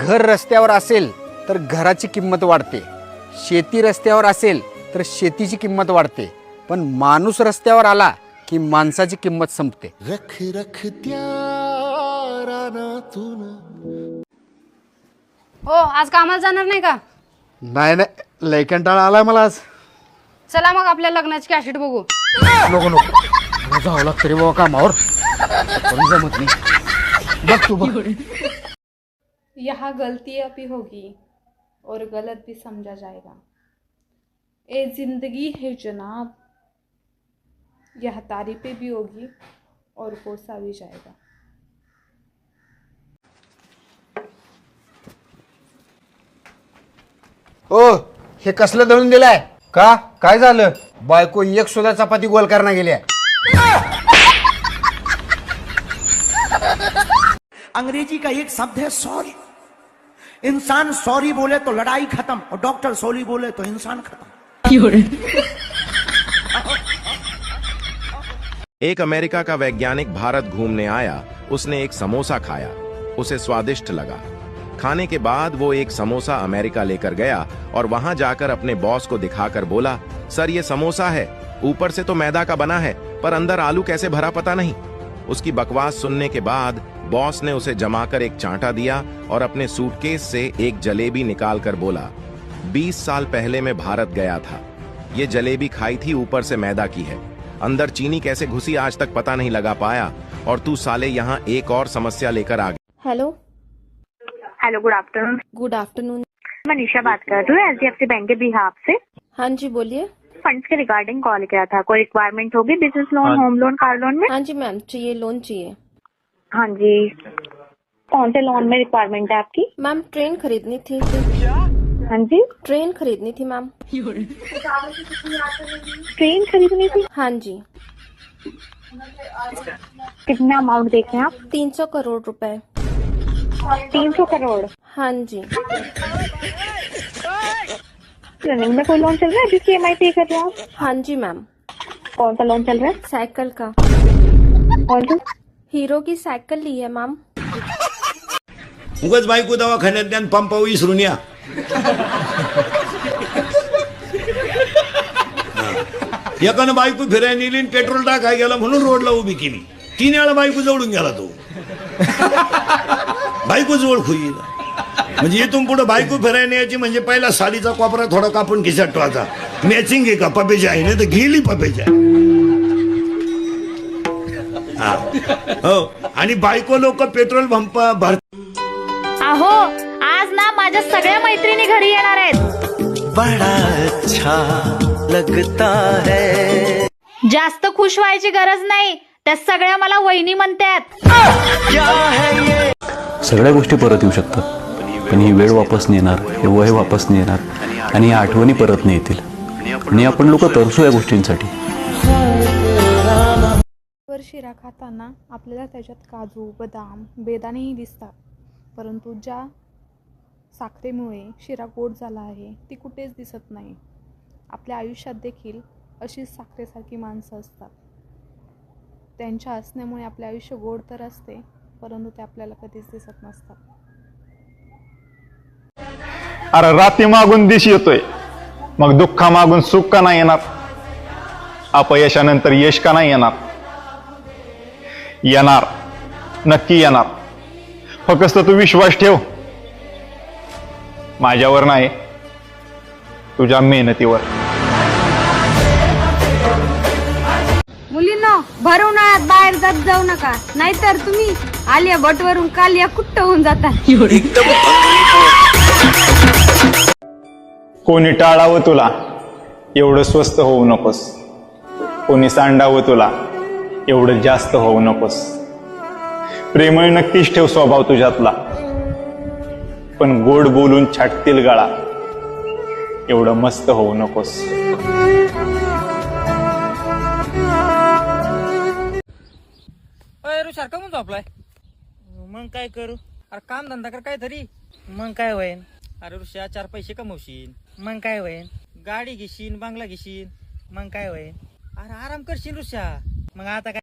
घर रस्त्यावर असेल तर घराची किंमत वाढते. शेती रस्त्यावर असेल तर शेतीची किंमत वाढते. पण माणूस रस्त्यावर आला की माणसाची किंमत संपते. रख रख हो आज कामाला जाणार नाही का? नाही नाही. लय कंटाळा आलाय मला आज. चला मग आपल्या लग्नाची कॅसेट बघू. नको नको. मला जावं लागतं रे बाबा कामावर. पण जमत नाही. बघ तू बघ. यहाँ गलती अभी होगी और गलत भी समझा जाएगा। ए जिंदगी है जनाब यह तारीफें भी होगी और कोसा भी जाएगा। ओ हे कसलं दळून दिलाय? का? काय झालं? बायको एक सुद्धा चपाती गोल करणं गेल्या अंग्रेजी का एक शब्द है सॉरी इंसान सॉरी बोले तो लड़ाई खत्म और डॉक्टर सॉरी बोले तो इंसान खत्म। एक अमेरिका का वैज्ञानिक भारत घूमने आया उसने एक समोसा खाया उसे स्वादिष्ट लगा। खाने के बाद वो एक समोसा अमेरिका लेकर गया और वहाँ जाकर अपने बॉस को दिखाकर बोला सर ये समोसा है ऊपर से तो मैदा का बना है पर अंदर आलू कैसे भरा पता नहीं? उसकी बकवास सुनने के बाद बॉस ने उसे जमाकर एक चांटा दिया और अपने सूटकेस से एक जलेबी निकाल कर बोला बीस साल पहले मैं भारत गया था। ये जलेबी खाई थी ऊपर से मैदा की है। अंदर चीनी कैसे घुसी आज तक पता नहीं लगा पाया और तू साले यहाँ एक और समस्या लेकर आ गया hello hello good afternoon good afternoon Manisha बात कर रही हूँ H D F C bank के बिहाफ से। हाँ जी बोलिए। फंड्स के रिगार्डिंग कॉल किया था। कोई रिक्वायरमेंट होगी business loan home loan car loan में? हाँ जी मैम चाहिए लोन चाहिए। हाँ जी। कौन से लोन में रिक्वायरमेंट है आपकी? मैम ट्रेन खरीदनी थी। हाँ जी। ट्रेन खरीदनी थी मैम ट्रेन खरीदनी थी? हाँ जी। कितना अमाउंट देख रहे हैं आप? तीन सौ करोड़ रुपए। तीन सौ करोड़? हाँ जी। रनिंग में कोई लोन चल रहा है? जिसकी एम आई पे कर रहे हो आप? हाँ जी मैम कौन सा लोन चल रहा है? साइकिल का. कौन सा? हीरो की साइकिल ली है मैम उगाच बायको दवाखान्यात द्या आणि पंपावर विसरून या हा. एकानं बायको फिरायला नेली आणि पेट्रोल टाकाय गेला म्हणून रोडला उभी केली तीन वेळा बायको जवळून गेला तो. बायकोच ओळखू येईल म्हणजे इथून पुढे बायको फिरायला यायची म्हणजे पहिला साडीचा कोपरा थोडा कापून खिशात ठेवायचा. मॅचिंग आहे का? पपेची आहे. नाही तर गेली पपेची आहे. हा. हो. आणि बायको लोक पेट्रोल पंप भर अहो आज ना माझ्या सगळ्या मैत्रिणी घरी येणार आहेत. बडा अच्छा लगता है। जास्त खुश व्हायची गरज नाही. त्या सगळ्या मला वहिनी म्हणतात सगळ्या गोष्टी परत येऊ शकतात. पण ही वेळ वापस नाही येणार हे वय वापस नाही येणार आणि या आठवणी परत नाही येतील आणि आपण लोक तरसू या गोष्टींसाठी. शिरा खाताना आपल्याला त्याच्यात काजू बदाम बेदाणेही दिसतात. परंतु ज्या साखरेमुळे शिरा गोड झाला आहे ती कुठेच दिसत नाही. आपल्या आयुष्यात देखील अशीच साखरेसारखी माणसं असतात. त्यांच्या असण्यामुळे आपले आयुष्य गोड तर असते परंतु ते आपल्याला कधीच दिसत नसतात. अरे राती मागून दिश येतोय. मग दुःखा मागून सुख का नाही येणार? अपयशानंतर यश का नाही येणार? येणार. नक्की येणार. फक्त तू विश्वास ठेव. माझ्यावर नाही तुझ्या मेहनतीवर. मुलींनो भर उन्हाळ्यात बाहेर जात जाऊ नका. नाहीतर तुम्ही आलिया भटवरून कालिया कुट्ट होऊन जाता? कोणी टाळावं तुला एवढं स्वस्त होऊ नकोस. कोणी सांडावं तुला एवढं जास्त होऊ नकोस. प्रेमळ नक्कीच ठेव स्वभाव तुझ्यातला. पण गोड बोलून छाटतील गळा एवढं मस्त होऊ नकोस. ऋषार का म्हणतो आपलाय मग काय करू? अरे काम धंदा कर काहीतरी. मग काय होईन? अरे ऋषा चार पैसे कमवशील. मग काय होईन? गाडी घेशील बंगला घेशील मग काय होईन? अरे आराम करशील ऋषा. मग आता काय?